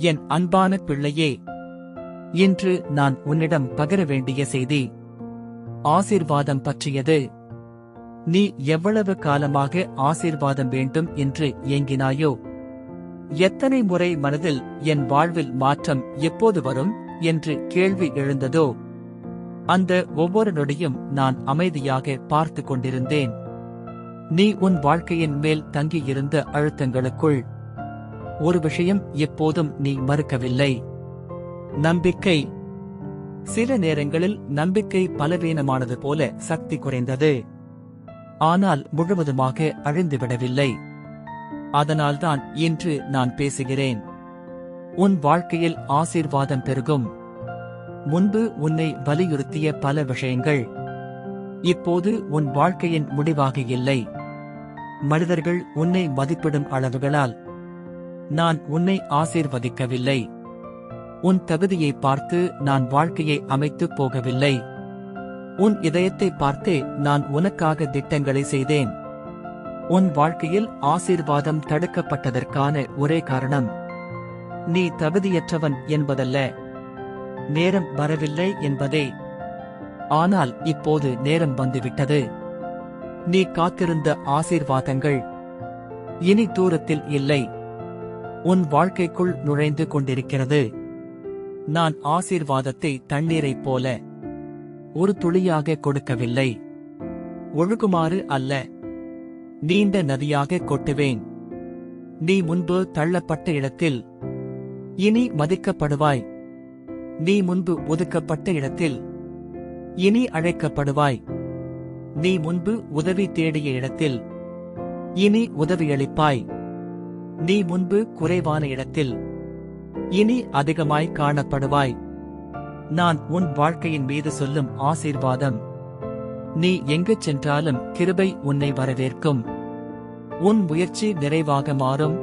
என் அன்பான பிள்ளையே இன்று நான் உன்னிடம் பகிர வேண்டிய செய்தி ஆசீர்வாதம் பற்றியது. நீ எவ்வளவு காலமாக ஆசீர்வாதம் வேண்டும் என்று ஏங்கினாயோ எத்தனை முறை மனதில் என் வாழ்வில் மாற்றம் எப்போது வரும் என்று கேள்வி எழுந்ததோ அந்த ஒவ்வொரு நொடியும் நான் அமைதியாக பார்த்து கொண்டிருந்தேன். நீ உன் வாழ்க்கையின் மேல் தங்கியிருந்த அழுத்தங்களுக்குள் ஒரு விஷயம் எப்போதும் நீ மறுக்கவில்லை. நம்பிக்கை. சில நேரங்களில் நம்பிக்கை பலவீனமானது போல சக்தி குறைந்தது. ஆனால் முழுவதுமாக அழிந்துவிடவில்லை. அதனால்தான் இன்று நான் பேசுகிறேன். உன் வாழ்க்கையில் ஆசீர்வாதம் பெருகும். முன்பு உன்னை வலியுறுத்திய பல விஷயங்கள். இப்போது உன் வாழ்க்கையின் முடிவாக இல்லை. மனிதர்கள் உன்னை மதிப்பிடும் அளவுகளால் நான் உன்னை ஆசீர்வதிக்கவில்லை. உன் தகுதியை பார்த்து நான் வாழ்க்கையை அமைத்துப் போகவில்லை. உன் இதயத்தை பார்த்தே நான் உனக்காக திட்டங்களை செய்தேன். உன் வாழ்க்கையில் ஆசீர்வாதம் தடுக்கப்பட்டதற்கான ஒரே காரணம் நீ தகுதியற்றவன் என்பதல்ல. நேரம் வரவில்லை என்பதே. ஆனால் இப்போது நேரம் வந்துவிட்டது. நீ காத்திருந்த ஆசீர்வாதங்கள் இனி தூரத்தில் இல்லை. உன் வாழ்க்கைக்குள் நுழைந்து கொண்டிருக்கிறது. நான் ஆசீர்வாதத்தை தண்ணீரைப் போல ஒரு துளியாக கொடுக்கவில்லை. ஒழுகுமாறு அல்ல. நீண்ட நதியாக கொட்டுவேன். நீ முன்பு தள்ளப்பட்ட இடத்தில் இனி மதிக்கப்படுவாய். நீ முன்பு ஒதுக்கப்பட்ட இடத்தில் இனி அழைக்கப்படுவாய். நீ முன்பு உதவி தேடிய இடத்தில் இனி உதவியளிப்பாய். நீ முன்பு குறைவான இடத்தில் இனி அதிகமாய் காணப்படுவாய். நான் உன் வாழ்க்கையின் மீது சொல்லும் ஆசீர்வாதம். நீ எங்கு சென்றாலும் கிருபை உன்னை வரவேற்கும். உன் முயற்சி நிறைவாக மாறும்.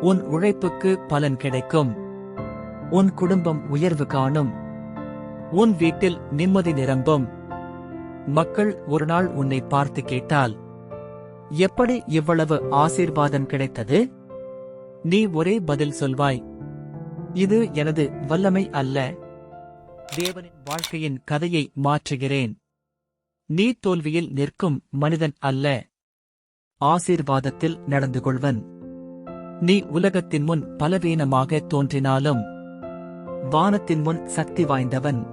உன் உழைப்புக்கு பலன் கிடைக்கும். உன் குடும்பம் உயர்வு காணும். உன் வீட்டில் நிம்மதி நிரம்பும். மக்கள் ஒரு நாள் உன்னை பார்த்து கேட்டால் எப்படி இவ்வளவு ஆசீர்வாதம் கிடைத்தது? நீ ஒரே பதில் சொல்வாய். இது எனது வல்லமை அல்ல. தேவனின் வாழ்க்கையின் கதையை மாற்றுகிறேன். நீ தோல்வியில் நிற்கும் மனிதன் அல்ல. ஆசீர்வாதத்தில் நடந்து கொள்வன் நீ உலகத்தின் முன் பலவீனமாக தோன்றினாலும் வானத்தின் முன் சக்தி வாய்ந்தவன்.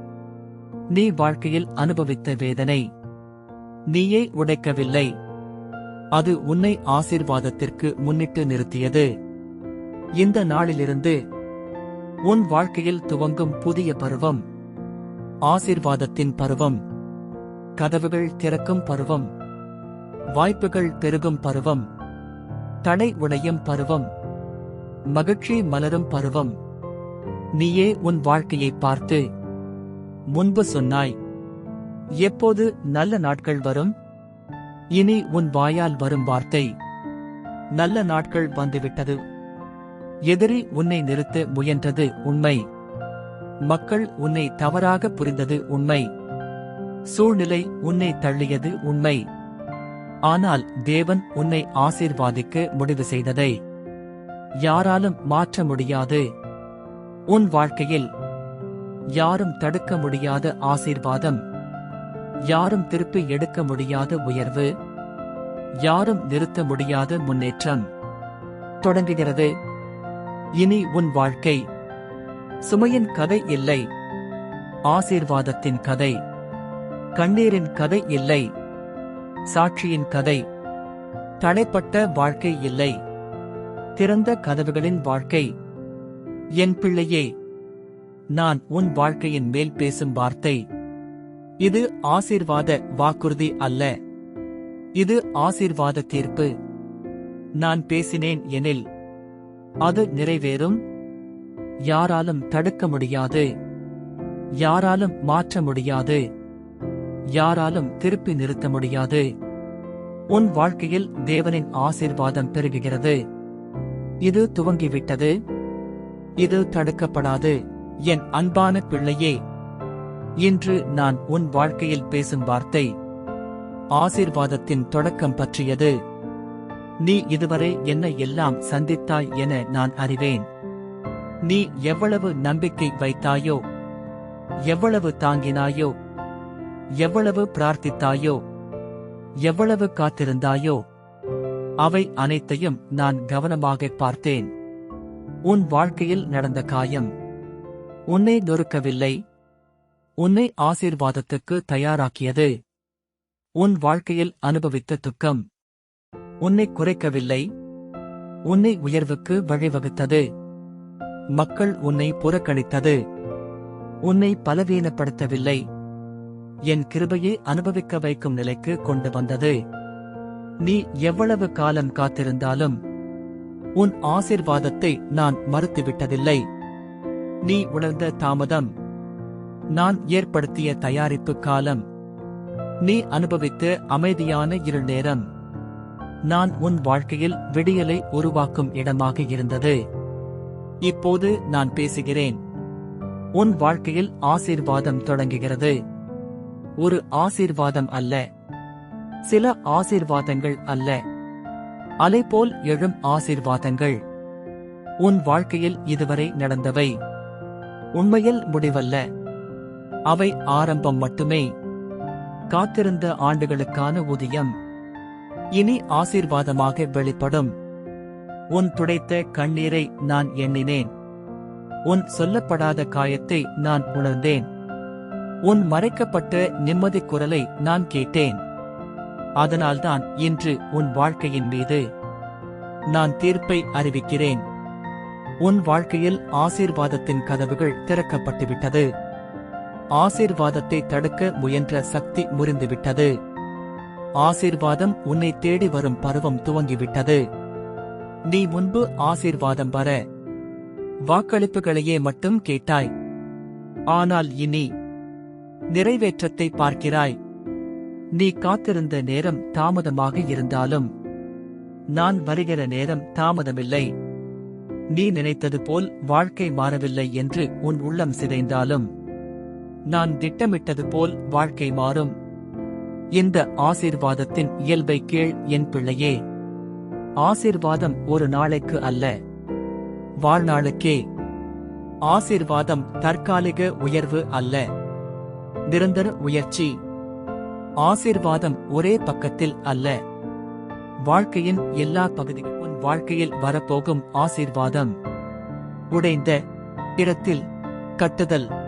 நீ வாழ்க்கையில் அனுபவித்த வேதனை. நீயே உடைக்கவில்லை. அது உன்னை ஆசீர்வாதத்திற்கு முன்னிட்டு நிறுத்தியது. இந்த நாளிலிருந்து உன் வாழ்க்கையில் துவங்கும் புதிய பருவம் ஆசீர்வாதத்தின் பருவம் கதவுகள் திறக்கும் பருவம் வாய்ப்புகள் பெருகும் பருவம் தடை உடையும் பருவம் மகிழ்ச்சி மலரும் பருவம். நீயே உன் வாழ்க்கையை பார்த்து முன்பு சொன்னாய் எப்போது நல்ல நாட்கள் வரும்? இனி உன் வாயால் வரும் வார்த்தை. நல்ல நாட்கள் வந்துவிட்டது. எதிரி உன்னை நிறுத்த முயன்றது உண்மை. மக்கள் உன்னை தவறாக புரிந்தது உண்மை. சூழ்நிலை உன்னை தள்ளியது உண்மை. ஆனால் தேவன் உன்னை ஆசீர்வாதிக்க முடிவு செய்ததை. யாராலும் மாற்ற முடியாது. உன் வாழ்க்கையில் யாரும் தடுக்க முடியாத ஆசீர்வாதம். யாரும் திருப்பி எடுக்க முடியாத உயர்வு. யாரும் நிறுத்த முடியாத முன்னேற்றம். தொடங்குகிறது. இனி உன் வாழ்க்கை. சுமையின் கதை இல்லை. ஆசீர்வாதத்தின் கதை. கண்ணீரின் கதை இல்லை. சாட்சியின் கதை. தடைப்பட்ட வாழ்க்கை இல்லை. திறந்த கதவுகளின் வாழ்க்கை. என் பிள்ளையே நான் உன் வாழ்க்கையின் மேல் பேசும் வார்த்தை. இது ஆசீர்வாத வாக்குறுதி அல்ல. இது ஆசீர்வாத தீர்ப்பு. நான் பேசினேன் எனில் அது நிறைவேறும். யாராலும் தடுக்க முடியாது. யாராலும் மாற்ற முடியாது. யாராலும் திருப்பி நிறுத்த முடியாது. உன் வாழ்க்கையில் தேவனின் ஆசீர்வாதம் பெருகுகிறது. இது துவங்கிவிட்டது. இது தடுக்கப்படாது. என் அன்பான பிள்ளையே இன்று நான் உன் வாழ்க்கையில் பேசும் வார்த்தை ஆசீர்வாதத்தின் தொடக்கம் பற்றியது. நீ இதுவரை என்ன எல்லாம் சந்தித்தாய் என நான் அறிவேன். நீ எவ்வளவு நம்பிக்கை வைத்தாயோ எவ்வளவு தாங்கினாயோ எவ்வளவு பிரார்த்தித்தாயோ எவ்வளவு காத்திருந்தாயோ அவை அனைத்தையும் நான் கவனமாக பார்த்தேன். உன் வாழ்க்கையில் நடந்த காயம் உன்னை நொறுக்கவில்லை உன்னை ஆசீர்வாதத்துக்கு தயாராக்கியது. உன் வாழ்க்கையில் அனுபவித்த துக்கம். உன்னை குறைக்கவில்லை. உன்னை உயர்வுக்கு வழிவகுத்தது. மக்கள் உன்னை புறக்கணித்தது. உன்னை பலவீனப்படுத்தவில்லை. என் கிருபையை அனுபவிக்க வைக்கும் நிலைக்கு கொண்டு வந்தது. நீ எவ்வளவு காலம் காத்திருந்தாலும் உன் ஆசிர்வாதத்தை நான் மறுத்துவிட்டதில்லை. நீ உணர்ந்த தாமதம். நான் ஏற்படுத்திய தயாரிப்பு காலம். நீ அனுபவித்த அமைதியான இரு நேரம். நான் உன் வாழ்க்கையில் விடியலை உருவாக்கும் இடமாக இருந்தது. இப்போது நான் பேசுகிறேன். உன் வாழ்க்கையில் ஆசீர்வாதம் தொடங்குகிறது. ஒரு ஆசீர்வாதம் அல்ல. சில ஆசீர்வாதங்கள் அல்ல. அலைபோல் எழும் ஆசீர்வாதங்கள். உன் வாழ்க்கையில் இதுவரை நடந்தவை. உண்மையில் முடிவல்ல. அவை ஆரம்பம் மட்டுமே. காத்திருந்த ஆண்டுகளுக்கான ஊதியம். இனி ஆசீர்வாதமாக வெளிப்படும். உன் துடைத்த கண்ணீரை நான் எண்ணினேன். உன் சொல்லப்படாத காயத்தை நான் உணர்ந்தேன். உன் மறைக்கப்பட்ட நிம்மதி குரலை நான் கேட்டேன். அதனால்தான் இன்று உன் வாழ்க்கையின் மீது நான் தீர்ப்பை அறிவிக்கிறேன். உன் வாழ்க்கையில் ஆசீர்வாதத்தின் கதவுகள் திறக்கப்பட்டுவிட்டது. ஆசீர்வாதத்தை தடுக்க முயன்ற சக்தி முறிந்துவிட்டது. ஆசீர்வாதம் உன்னை தேடி வரும் பருவம் துவங்கிவிட்டது. நீ முன்பு ஆசீர்வாதம் வர வாக்களிப்புகளையே மட்டும் கேட்டாய். ஆனால் இனி நிறைவேற்றத்தை பார்க்கிறாய். நீ காத்திருந்த நேரம் தாமதமாக இருந்தாலும் நான் வருகிற நேரம் தாமதமில்லை. நீ நினைத்தது போல் வாழ்க்கை மாறவில்லை என்று உன் உள்ளம் சிதைந்தாலும் நான் திட்டமிட்டது போல் வாழ்க்கை மாறும். இந்த ஆசீர்வாதத்தின் இயல்பை கீழ் என் பிள்ளையே. ஆசீர்வாதம் ஒரு நாளைக்கு அல்ல. வாழ்நாளுக்கே. ஆசீர்வாதம் தற்காலிக உயர்வு அல்ல. நிரந்தர உயர்ச்சி. ஆசீர்வாதம் ஒரே பக்கத்தில் அல்ல. வாழ்க்கையின் எல்லா பகுதிகள் உன் வாழ்க்கையில் வரப்போகும் ஆசீர்வாதம். உடைந்த இடத்தில் கட்டுதல்.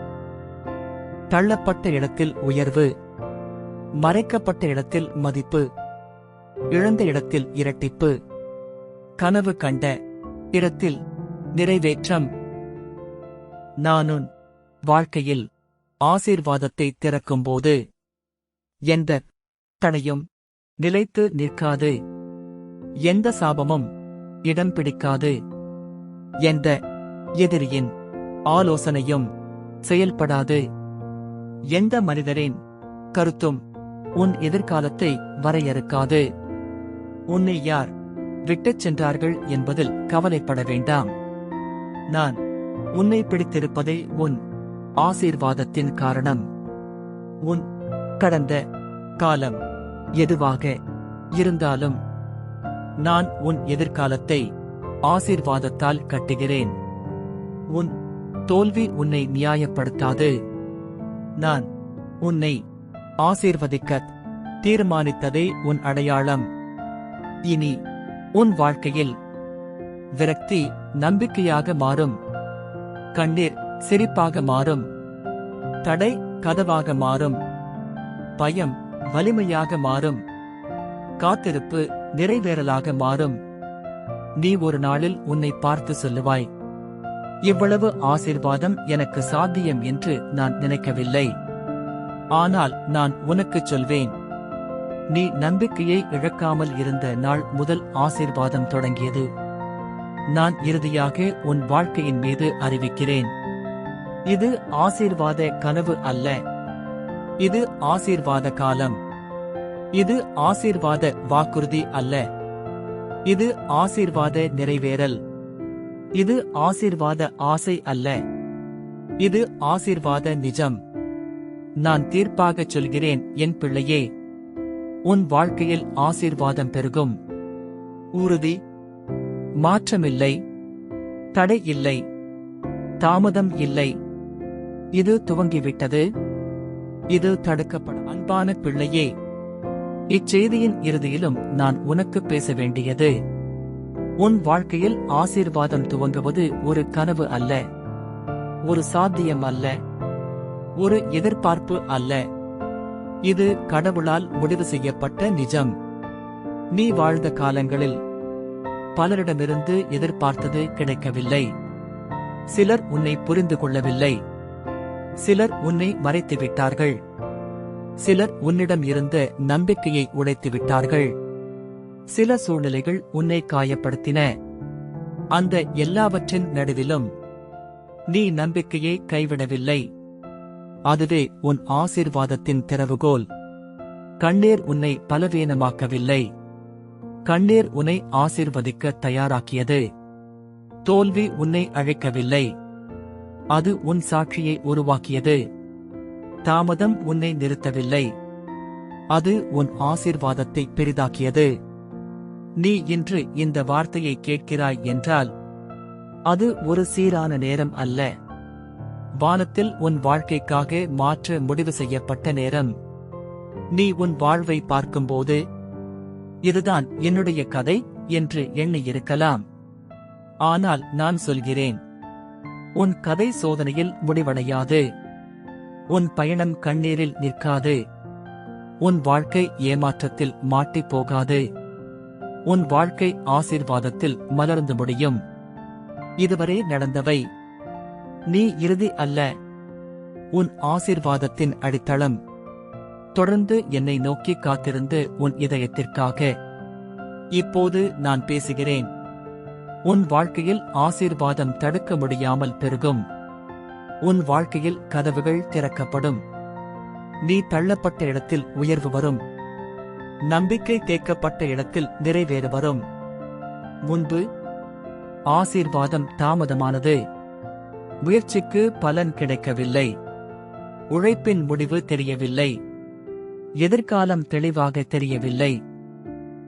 தள்ளப்பட்ட இடத்தில் உயர்வு மறைக்கப்பட்ட இடத்தில் மதிப்பு இழந்த இடத்தில் இரட்டிப்பு கனவு கண்ட இடத்தில் நிறைவேற்றம். நானுன் வாழ்க்கையில் ஆசீர்வாதத்தை திறக்கும்போது எந்த தடையும் நிலைத்து நிற்காது. எந்த சாபமும் இடம் பிடிக்காது. எந்த எதிரியின் ஆலோசனையும் செயல்படாது. எந்த மனிதரின் கருத்தும் உன் எதிர்காலத்தை வரையறுக்காது. உன்னை யார் விட்டுச் சென்றார்கள் என்பதில் கவலைப்பட வேண்டாம். நான் உன்னை பிடித்திருப்பதே உன் ஆசீர்வாதத்தின் காரணம். உன் கடந்த காலம் எதுவாக இருந்தாலும் நான் உன் எதிர்காலத்தை ஆசீர்வாதத்தால் கட்டுகிறேன். உன் தோல்வி உன்னை நியாயப்படுத்தாது. நான் உன்னை ஆசீர்வதிக்க தீர்மானித்ததே உன் அடையாளம். இனி உன் வாழ்க்கையில் விரக்தி நம்பிக்கையாக மாறும். கண்ணீர் சிரிப்பாக மாறும். தடை கதவாக மாறும். பயம் வலிமையாக மாறும். காத்திருப்பு நிறைவேறலாக மாறும். நீ ஒரு நாளில் உன்னை பார்த்து சொல்லுவாய். இவ்வளவு ஆசீர்வாதம் எனக்கு சாத்தியம் என்று நான் நினைக்கவில்லை. ஆனால் நான் உனக்குச் சொல்வேன். நீ நம்பிக்கையை இழக்காமல் இருந்த நாள் முதல் ஆசீர்வாதம் தொடங்கியது. நான் இறுதியாக உன் வாழ்க்கையின் மீது அறிவிக்கிறேன். இது ஆசீர்வாத கனவு அல்ல. இது ஆசீர்வாத காலம். இது ஆசீர்வாத வாக்குறுதி அல்ல. இது ஆசீர்வாத நிறைவேறல். இது ஆசீர்வாத ஆசை அல்ல. இது ஆசீர்வாத நிஜம். நான் தீர்ப்பாகச் சொல்கிறேன் என் பிள்ளையே உன் வாழ்க்கையில் ஆசீர்வாதம் பெருகும். உறுதி மாற்றமில்லை தடை இல்லை தாமதம் இல்லை. இது துவங்கிவிட்டது. இது தடுக்கப்படும். அன்பான பிள்ளையே இச்செய்தியின் இறுதியிலும் நான் உனக்கு பேச வேண்டியது. உன் வாழ்க்கையில் ஆசீர்வாதம் துவங்குவது ஒரு கனவு அல்ல. ஒரு சாத்தியம் அல்ல. ஒரு எதிர்பார்ப்பு அல்ல. இது கடவுளால் முடிவு செய்யப்பட்ட நிஜம். நீ வாழ்ந்த காலங்களில் பலரிடமிருந்து எதிர்பார்த்தது கிடைக்கவில்லை. சிலர் உன்னை புரிந்து கொள்ளவில்லை. சிலர் உன்னை மறைத்து விட்டார்கள் சிலர் உன்னிடம் இருந்த நம்பிக்கையை உடைத்து விட்டார்கள் சில சூழ்நிலைகள் உன்னை காயப்படுத்தின. அந்த எல்லாவற்றின் நடுவிலும் நீ நம்பிக்கையை கைவிடவில்லை. அதுவே உன் ஆசீர்வாதத்தின் திறவுகோல். கண்ணீர் உன்னை பலவீனமாக்கவில்லை. கண்ணீர் உன்னை ஆசிர்வதிக்க தயாராக்கியது. தோல்வி உன்னை அழைக்கவில்லை. அது உன் சாட்சியை உருவாக்கியது. தாமதம் உன்னை நிறுத்தவில்லை. அது உன் ஆசிர்வாதத்தை பெரிதாக்கியது. நீ இன்று இந்த வார்த்தையை கேட்கிறாய் என்றால் அது ஒரு சீரான நேரம் அல்ல. வானத்தில் உன் வாழ்க்கைக்காக மாற்ற முடிவு செய்யப்பட்ட நேரம். நீ உன் வாழ்வை பார்க்கும்போது இதுதான் என்னுடைய கதை என்று எண்ணியிருக்கலாம். ஆனால் நான் சொல்கிறேன் உன் கதை சோதனையில் முடிவடையாது. உன் பயணம் கண்ணீரில் நிற்காது. உன் வாழ்க்கை ஏமாற்றத்தில் மாட்டிப் போகாது. உன் வாழ்க்கை ஆசீர்வாதத்தில் மலர்ந்து முடியும். இதுவரை நடந்தவை. நீ இறுதி அல்ல. உன் ஆசீர்வாதத்தின் அடித்தளம். தொடர்ந்து என்னை நோக்கி காத்திருந்து உன் இதயத்திற்காக. இப்போது நான் பேசுகிறேன். உன் வாழ்க்கையில் ஆசீர்வாதம் தடுக்க முடியாமல் பெருகும். உன் வாழ்க்கையில் கதவுகள் திறக்கப்படும். நீ தள்ளப்பட்ட இடத்தில் உயர்வு வரும். நம்பிக்கை தேக்கப்பட்ட இடத்தில் நிறைவேறு வரும் முன்பு ஆசீர்வாதம் தாமதமானது. முயற்சிக்கு பலன் கிடைக்கவில்லை. உழைப்பின் முடிவு தெரியவில்லை. எதிர்காலம் தெளிவாக தெரியவில்லை.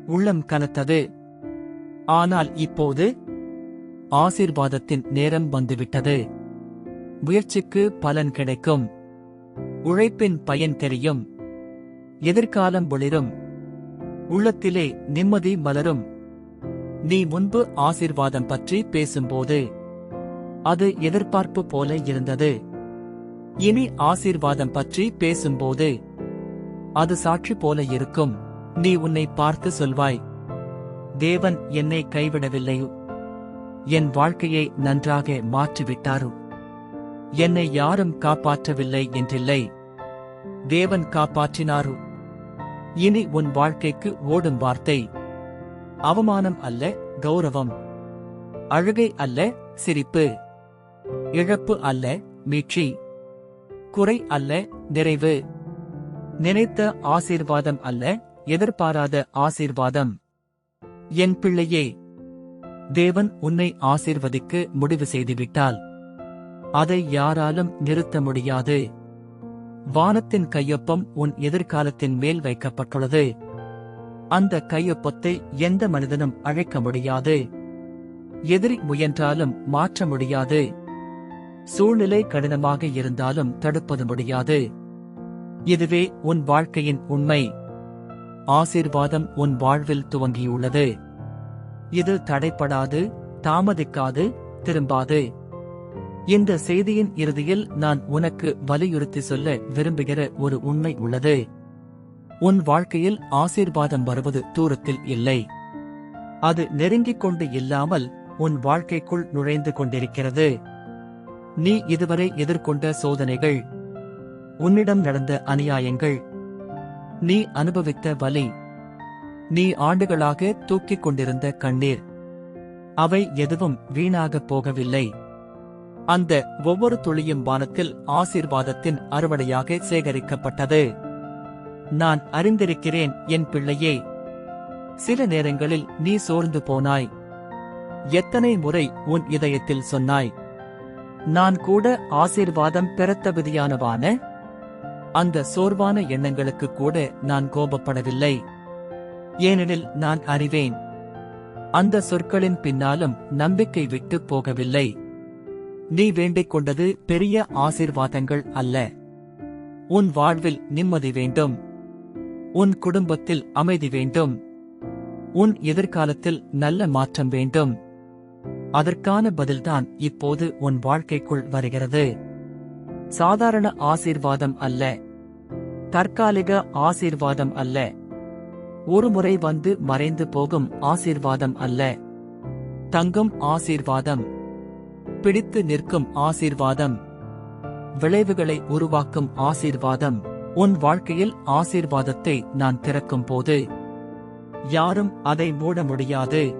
உள்ளம் கனத்தது. ஆனால் இப்போது ஆசீர்வாதத்தின் நேரம் வந்துவிட்டது. முயற்சிக்கு பலன் கிடைக்கும். உழைப்பின் பயன் தெரியும். எதிர்காலம் ஒளிரும். உள்ளத்திலே நிம்மதி மலரும். நீ முன்பு ஆசிர்வாதம் பற்றி பேசும்போது அது எதிர்பார்ப்பு போல இருந்தது. இனி ஆசீர்வாதம் பற்றி பேசும்போது அது சாட்சி போல இருக்கும். நீ உன்னை பார்த்து சொல்வாய் தேவன் என்னை கைவிடவில்லை. என் வாழ்க்கையை நன்றாக மாற்றிவிட்டாரு. என்னை யாரும் காப்பாற்றவில்லை என்றில்லை. தேவன் காப்பாற்றினாரு. இனி உன் வாழ்க்கைக்கு ஓடும் வார்த்தை. அவமானம் அல்ல கௌரவம். அழுகை அல்ல சிரிப்பு. இழப்பு அல்ல மீட்சி. குறை அல்ல நிறைவு. நினைத்த ஆசீர்வாதம் அல்ல எதிர்பாராத ஆசீர்வாதம். என் பிள்ளையே தேவன் உன்னை ஆசீர்வதிக்க முடிவு செய்துவிட்டால் அதை யாராலும் நிறுத்த முடியாது. வானத்தின் கையொப்பம் உன் எதிர்காலத்தின் மேல் வைக்கப்பட்டுள்ளது. அந்த கையொப்பத்தை எந்த மனிதனும் அழைக்க முடியாது. எதிரி முயன்றாலும் மாற்ற முடியாது. சூழ்நிலை கடினமாக இருந்தாலும் தடுப்பது முடியாது. இதுவே உன் வாழ்க்கையின் உண்மை. ஆசீர்வாதம் உன் வாழ்வில் துவங்கியுள்ளது. இது தடைப்படாது தாமதிக்காது திரும்பாது. இந்த செய்தியின் இறுதியில் நான் உனக்கு வலியுறுத்தி சொல்ல விரும்புகிற ஒரு உண்மை உள்ளது. உன் வாழ்க்கையில் ஆசீர்வாதம் வருவது தூரத்தில் இல்லை. அது நெருங்கிக் கொண்டு இல்லாமல் உன் வாழ்க்கைக்குள் நுழைந்து கொண்டிருக்கிறது. நீ இதுவரை எதிர்கொண்ட சோதனைகள் உன்னிடம் நடந்த அநியாயங்கள் நீ அனுபவித்த வலி நீ ஆண்டுகளாக தூக்கிக் கொண்டிருந்த கண்ணீர் அவை எதுவும் வீணாகப் போகவில்லை. அந்த ஒவ்வொரு துளியும் வானத்தில் ஆசீர்வாதத்தின் அறுவடையாக சேகரிக்கப்பட்டது. நான் அறிந்திருக்கிறேன் என் பிள்ளையே. சில நேரங்களில் நீ சோர்ந்து போனாய். எத்தனை முறை உன் இதயத்தில் சொன்னாய்? நான் கூட ஆசீர்வாதம் பெறத்தகுதியானவான அந்த சோர்வான எண்ணங்களுக்கு கூட நான் கோபப்படவில்லை. ஏனெனில் நான் அறிவேன். அந்த சொற்களின் பின்னாலும் நம்பிக்கை விட்டு போகவில்லை. நீ வேண்டிக் கொண்டது பெரிய ஆசீர்வாதங்கள் அல்ல. உன் வாழ்வில் நிம்மதி வேண்டும். உன் குடும்பத்தில் அமைதி வேண்டும். உன் எதிர்காலத்தில் நல்ல மாற்றம் வேண்டும். அதற்கான பதில்தான் இப்போது உன் வாழ்க்கைக்குள் வருகிறது. சாதாரண ஆசீர்வாதம் அல்ல. தற்காலிக ஆசீர்வாதம் அல்ல. ஒருமுறை வந்து மறைந்து போகும் ஆசீர்வாதம் அல்ல. தங்கும் ஆசீர்வாதம். பிடித்து நிற்கும் ஆசீர்வாதம். விளைவுகளை உருவாக்கும் ஆசீர்வாதம். உன் வாழ்க்கையில் ஆசீர்வாதத்தை நான் திறக்கும் போது யாரும் அதை மூட முடியாது.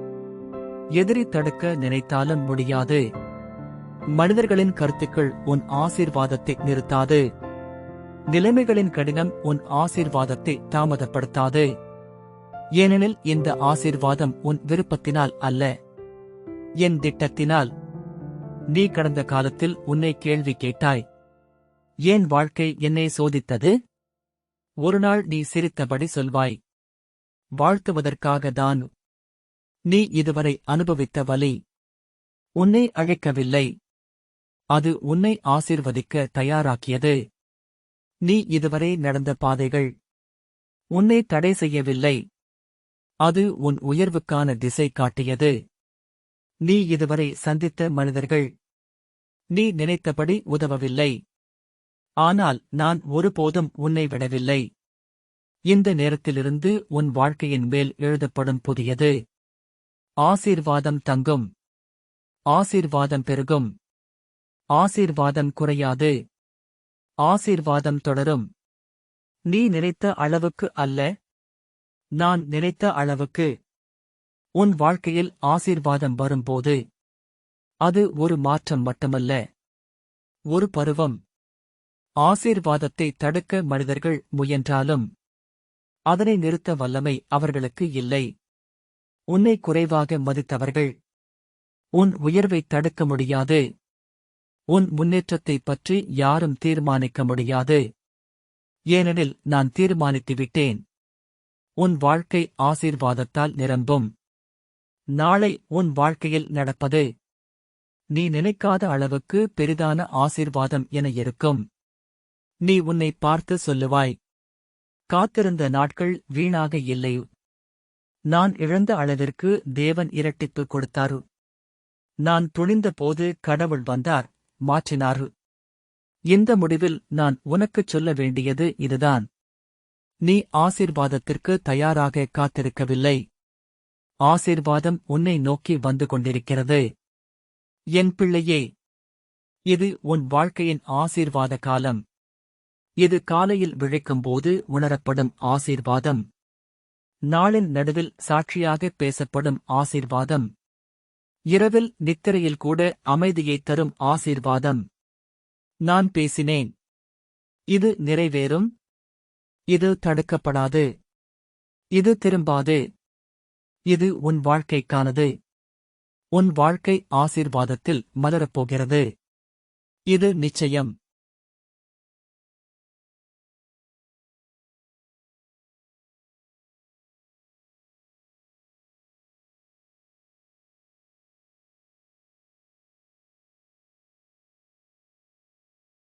எதிரி தடுக்க நினைத்தாலும் முடியாது. மனிதர்களின் கருத்துக்கள் உன் ஆசீர்வாதத்தை நிறுத்தாது. நிலைமைகளின் கடினம் உன் ஆசீர்வாதத்தை தாமதப்படுத்தாது. ஏனெனில் இந்த ஆசீர்வாதம் உன் விருப்பத்தினால் அல்ல. என் திட்டத்தினால். நீ கடந்த காலத்தில் உன்னை கேள்வி கேட்டாய். ஏன் வாழ்க்கை என்னை சோதித்தது? ஒருநாள் நீ சிரித்தபடி சொல்வாய். வாழ்த்துவதற்காக தான் நீ இதுவரை அனுபவித்த வலி உன்னை அழைக்கவில்லை. அது உன்னை ஆசிர்வதிக்க தயாராக்கியது. நீ இதுவரை நடந்த பாதைகள் உன்னை தடை செய்யவில்லை. அது உன் உயர்வுக்கான திசை காட்டியது. நீ இதுவரை சந்தித்த மனிதர்கள். நீ நினைத்தபடி உதவவில்லை. ஆனால் நான் ஒருபோதும் உன்னை விடவில்லை. இந்த நேரத்திலிருந்து உன் வாழ்க்கையின் மேல் எழுதப்படும் புதியது. ஆசீர்வாதம் தங்கும். ஆசீர்வாதம் பெருகும். ஆசீர்வாதம் குறையாது. ஆசீர்வாதம் தொடரும். நீ நினைத்த அளவுக்கு அல்ல. நான் நினைத்த அளவுக்கு. உன் வாழ்க்கையில் ஆசீர்வாதம் வரும்போது அது ஒரு மாற்றம் மட்டுமல்ல. ஒரு பருவம். ஆசீர்வாதத்தை தடுக்க மனிதர்கள் முயன்றாலும் அதனை நிறுத்த வல்லமை அவர்களுக்கு இல்லை. உன்னை குறைவாக மதித்தவர்கள். உன் உயர்வை தடுக்க முடியாது. உன் முன்னேற்றத்தைப் பற்றி யாரும் தீர்மானிக்க முடியாது. ஏனெனில் நான் தீர்மானித்து விட்டேன் உன் வாழ்க்கை ஆசீர்வாதத்தால் நிரம்பும். நாளை உன் வாழ்க்கையில் நடப்பது. நீ நினைக்காத அளவுக்கு பெரிதான ஆசீர்வாதம் என இருக்கும். நீ உன்னை பார்த்து சொல்லுவாய். காத்திருந்த நாட்கள் வீணாக இல்லை. நான் இழந்த அளவிற்கு தேவன் இரட்டிப்பு கொடுத்தாரு. நான் துணிந்த போது கடவுள் வந்தார் மாற்றினாரு. இந்த முடிவில் நான் உனக்குச் சொல்ல வேண்டியது இதுதான். நீ ஆசீர்வாதத்திற்கு தயாராக காத்திருக்கவில்லை. ஆசீர்வாதம் உன்னை நோக்கி வந்து கொண்டிருக்கிறது. என் பிள்ளையே இது உன் வாழ்க்கையின் ஆசீர்வாத காலம். இது காலையில் விழிக்கும்போது உணரப்படும் ஆசீர்வாதம். நாளின் நடுவில் சாட்சியாக பேசப்படும் ஆசீர்வாதம். இரவில் நித்திரையில் கூட அமைதியைத் தரும் ஆசீர்வாதம். நான் பேசினேன். இது நிறைவேறும். இது தடுக்கப்படாது. இது திரும்பாது. இது உன் வாழ்க்கைக்கானது. உன் வாழ்க்கை ஆசீர்வாதத்தில் மலரப்போகிறது இது நிச்சயம்.